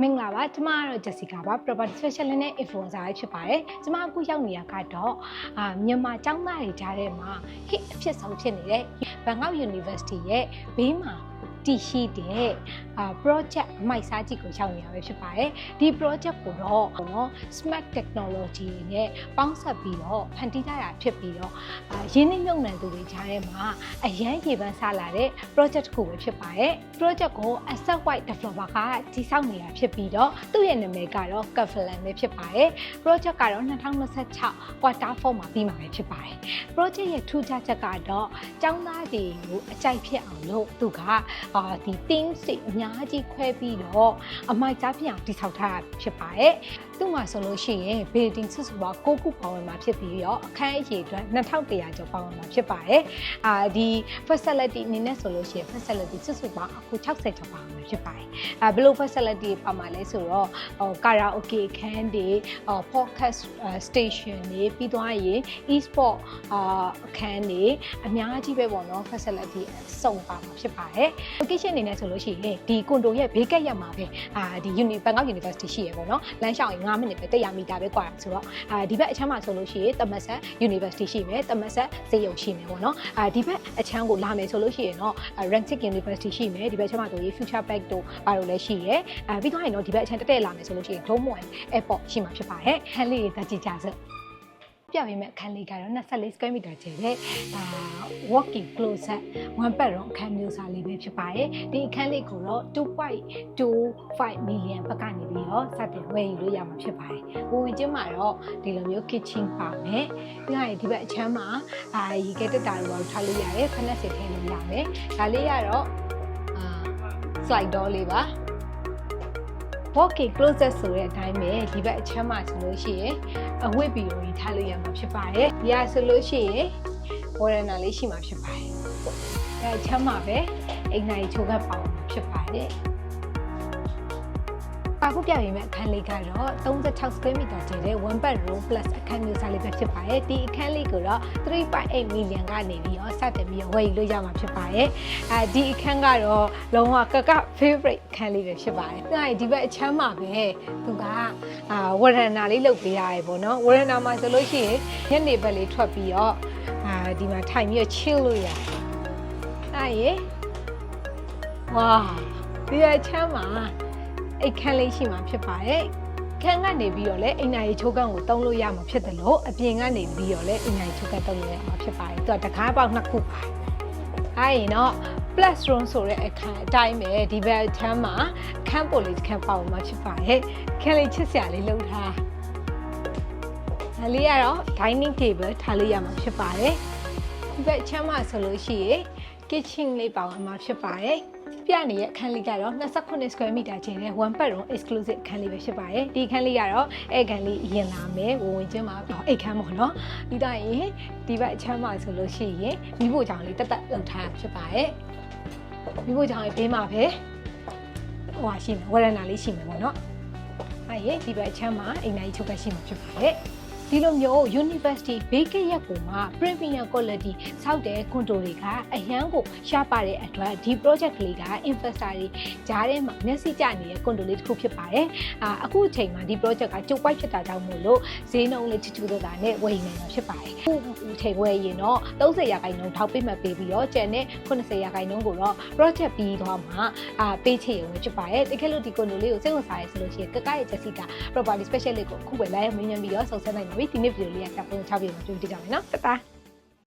မင်္ဂလာပါကျမကတော့ Jessica ပါ property specialist နဲ့ influencer ဖြစ်ပါတယ်ကျမအခုရောက်နေရကတော့အာမြန်မာကျောင်းသားတွေကြားထဲမှာ hit အဖြစ်ဆုံးဖြစ်နေတဲ့ဘန်ကောက် University ရဲ့ဘေးမှာ တည်ရှိတဲ့ project အမိုက်စားကြီးကိုရောက်နေတာပဲဖြစ်ပါတယ်။ဒီ project ကိုတော့နော် smart technology နဲ့ပေါင်းဆက်ပြီးတော့ဖန်တီးထားတာဖြစ်ပြီးတော့ရင်းနှီးမြှုပ်နှံသူတွေကြားထဲမှာအရန်ရေပန်းစားလာတဲ့ project တစ်ခုပဲဖြစ်ပါတယ်။ project ကို asset white developer ကတည်ဆောက်နေတာဖြစ်ပြီးတော့သူ့ရဲ့နာမည်ကတော့ Kaflan ပဲဖြစ်ပါတယ်။ project ကတော့2026 quarter 4မှာပြီးမှာပဲဖြစ်ပါတယ်။ project ရဲ့ထူးခြားချက်ကတော့ចောင်းသားတွေကိုအကြိုက်ဖြစ်အောင်လို့သူကအာဒီ team တွေအများကြီးခွဲပြီးတော့အမိုက်ကြားဖြစ်အောင်တည်ဆောက်ထားတာဖြစ်ပါတယ် သူ့မှာဆိုလို့ရှိရင် building စုစုပေါင်း6ခုပါဝင်မှာဖြစ်ပြီးတော့အခန်းအရေအတွက်2100ကျော်ပါဝင်မှာဖြစ်ပါတယ်အာဒီ facility အနေနဲ့ဆိုလို့ရှိရင် facility စုစုပေါင်းအခု60ကျော်ပါဝင်မှာဖြစ်ပါတယ်အဲဘယ်လို facility ပါမှာလဲဆိုတော့ဟို karaoke ခန်းတွေဟို podcast station တွေပြီးသွားရင် e-sport အာအခန်းတွေအများကြီးပဲပေါ့နော် facility စုံပါမှာဖြစ်ပါတယ် location အနေနဲ့ဆိုလို့ရှိရင်ဒီ condo ရဲ့ဘေးကပ်ရက်မှာပဲအာဒီ uni ဘန်ကောက် university ရှိရပေါ့နော်လမ်းလျှောက်ရင်9မိနစ်ပဲ100မီတာပဲกว่าဆိုတော့အာဒီဘက်အချမ်းမှာဆိုလို့ရှိရင်တမဆက် university ရှိမယ်တမဆက်စေယုံရှိမယ်ပေါ့နော်အာဒီဘက်အချမ်းကိုလာမယ်ဆိုလို့ရှိရင်တော့ Ranchik University ရှိမယ်ဒီဘက်အချမ်းမှာဆိုရင် Future Pack တို့ဘာလို့လဲရှိရယ်အာပြီးသွားရင်တော့ဒီဘက်အချမ်းတက်တက်လာမယ်ဆိုလို့ရှိရင် Dome Airport ရှိမှာဖြစ်ပါတယ်ဟန်လေးတွေတက်ကြည့်ကြစို့ ပြပေးမဲ့အခန်းလေးကတော့24 square meter ကျယ်တဲ့အာ walking closet one bedroom အခန်းမျိုးစားလေးပဲဖြစ်ပါတယ်ဒီအခန်းလေးကိုတော့2.25 million ဘက်ကနေပြီးတော့စတင်ဝယ်ယူလို့ရမှာဖြစ်ပါတယ်ဝင်ဝင်ချင်းမှာတော့ဒီလိုမျိုး kitchen ပါမယ်ပြီးရင်ဒီဘက်အချမ်းမှာအာရေခဲတက်တာတွေပါထားလို့ရတယ်ဖက်နက်စစ်ထည့်လို့ရမယ်ဒါလေးကတော့အာ slide door လေးပါ walking closet ဆိုတဲ့အတိုင်းပဲဒီဘက်အချမ်းမှာဆိုလို့ရှိရင်အဝတ်ဘီရိုကြီးထားလို့ရမှာဖြစ်ပါတယ်။ဒီဟာဆိုလို့ရှိရင်ဝရဏလေးရှိမှာဖြစ်ပါတယ်။အဲအချမ်းမှာပဲအိမ်နိုင်ချိုးကပ်ပေါအောင်ဖြစ်ပါတယ်။ အခုပြပေးမယ့်အခန်းလေးကတော့36 square meter ကျယ်တဲ့1 bedroom plus အခန်းမျိုးစားလေးပဲဖြစ်ပါတယ်။ဒီအခန်းလေးကိုတော့3.8 million ကနေပြီးတော့စတင်ပြီးတော့ဝယ်ယူလို့ရမှာဖြစ်ပါတယ်။အဲဒီအခန်းကတော့လုံးဝကက favorite အခန်းလေးပဲဖြစ်ပါတယ်။ဒါဒီဘက်အချမ်းမှာပဲသူကအာဝရဏလေးလုပ်ပေးရတယ်ပေါ့နော်။ဝရဏမှာဆိုလို့ရှိရင်ညနေဘက်လေးထွက်ပြီးတော့အာဒီမှာထိုင်ပြီးတော့ chill လို့ရတယ်။အဲရေဝါဒီအချမ်းမှာ အိတ်ခန်းလေးရှိမှာဖြစ်ပါတယ်ခန်းကနေပြီးတော့လည်းအိမ်နာရီချိုးကန်းကိုတုံးလို့ရမှာဖြစ်တယ်လို့အပြင်ကနေပြီးတော့လည်းအိမ်နာရီချိုးကန်းတုံးလို့ရမှာဖြစ်ပါတယ်သူကတကားပေါက်နှစ်ခုပါအဲရင်တော့ plus room ဆိုတဲ့အခန်းအတိုင်းပဲဒီဘက်ချမ်းမှာခန်းပိုလေးခန်းပေါက်မှာဖြစ်ပါတယ်ခန်းလေးချစ်စရာလေးလုပ်ထားဒါလေးကတော့ dining table ထားလို့ရမှာဖြစ်ပါတယ်ဒီဘက်ချမ်းမှာဆိုလို့ရှိရင် kitchen လေးပေါမှာဖြစ်ပါတယ် ပြနေတဲ့အခန်းလေးကတော့28 square meter ကျင်းတဲ့ one bedroom exclusive အခန်းလေးပဲဖြစ်ပါတယ်ဒီအခန်းလေးကတော့အဲ့အခန်းလေးရင်လာမယ်ဝင်ဝင်ချင်းမှာအိတ်ခန်းပေါ့နော်ပြီးတော့ရင်ဒီဘက်အချမ်းမှာဆိုလို့ရှိရင်မိဖို့ကြောင်လေးတက်တက်လောက်ထားဖြစ်ပါတယ်မိဖို့ကြောင်ရဲ့ဘေးမှာပဲဟိုဟာရှိမယ်ဝရဏလေးရှိမယ်ပေါ့နော်အဲ့ဒီဒီဘက်အချမ်းမှာအိမ်နိုင်ချုပ်ပဲရှိမှာဖြစ်ပါတယ် ဒီလိုမျိုး university ဘေးကရက်ကိုမှ premium quality စောက်တဲ့ကွန်တိုတွေကအရန်ကိုရှားပါတဲ့အတွက်ဒီ project ကလေးက investor တွေကြားထဲမှာမျက်စိကျနေတဲ့ကွန်တိုလေးတစ်ခုဖြစ်ပါတယ်။အာအခုအချိန်မှာဒီ project ကကျုပ်ပိုက်ဖြစ်တာကြောင့်မို့လို့ဈေးနှုန်းလေးချစ်ချူသက်သာနဲ့ဝယ်ယူနိုင်မှာဖြစ်ပါတယ်။အခုအချိန်ဝယ်ရင်တော့30ရာခိုင်နှုန်းထောက်ပေးမှပေးပြီးတော့ကျန်တဲ့80ရာခိုင်နှုန်းကိုတော့ project ပြီးသွားမှာအာပေးချေရုံပဲဖြစ်ပါတယ်။တကယ်လို့ဒီကွန်တိုလေးကိုစိတ်ဝင်စားရဆိုလို့ရှိရင်ကကရဲ့ Jessica property specialist ကိုအခုပဲ live မင်းညံပြီးတော့စုံစမ်းနိုင်ပါပြီ။ဒီနေ့ဗီဒီယိုလေးကစပုံချပြမှာတွေ့ကြပါမယ်နော်။တတား